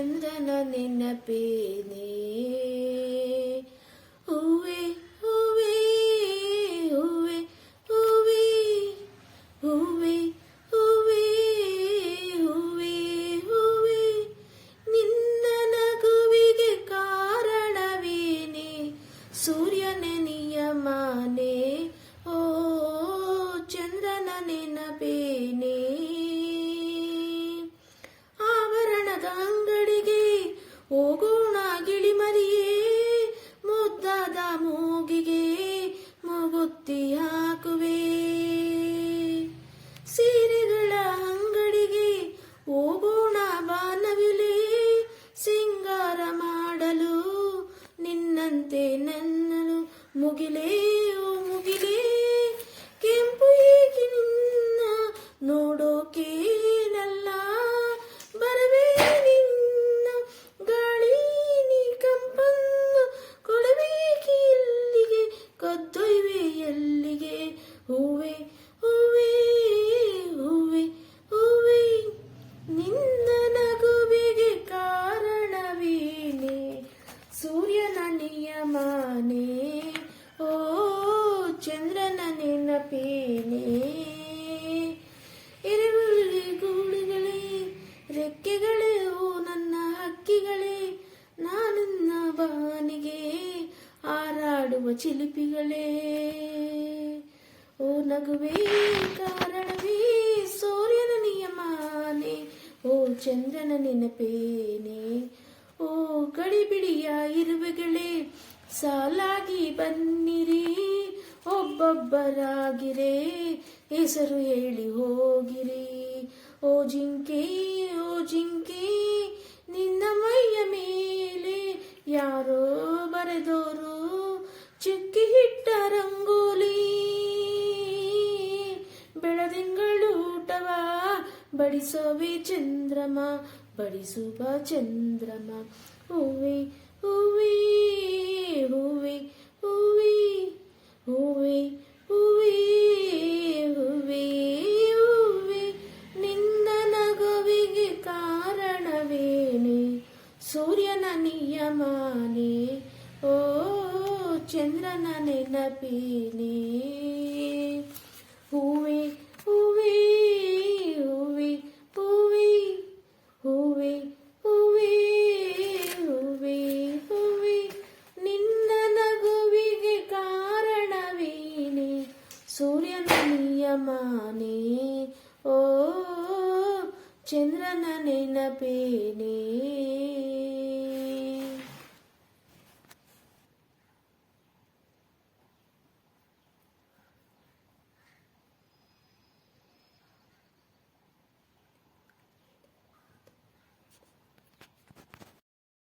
ಚಂದ್ರನ ನೆನಪೇನೆ Guilherme. ಚಿಲಿಪಿಗಳೇ, ಓ ನಗುವೇ ಕಾರಣವೇ, ಸೂರ್ಯನ ನಿಯಮಾನೆ, ಓ ಚಂದ್ರನ ನೆನಪೇನೆ, ಓ ಗಡಿಬಿಡಿಯ ಇರುವೆಗಳೇ, ಸಾಲಾಗಿ ಬನ್ನಿರಿ, ಒಬ್ಬೊಬ್ಬರಾಗಿರೇ, ಹೆಸರು ಹೇಳಿ ಹೋಗಿರಿ. ಓ ಜಿಂಕೆ ಓ ಜಿಂಕೆ ಬಡಿಸೋವೆ ಚಂದ್ರಮ ಬಡಿಸುವ ಚಂದ್ರಮ ಹೂವೆ ಹೂವೆ ಹೂವೆ ಹೂವೆ ಹೂವೆ ಹೂವೆ ಹೂವೆ ಹೂವೆ ನಿನ್ನ ನಗುವಿಗೆ ಕಾರಣವೇನೆ ಸೂರ್ಯನ ನಿಯಮನೆ ಓ ಚಂದ್ರನ ನೆನಪೇನೆ చంద్రన నెనపేనే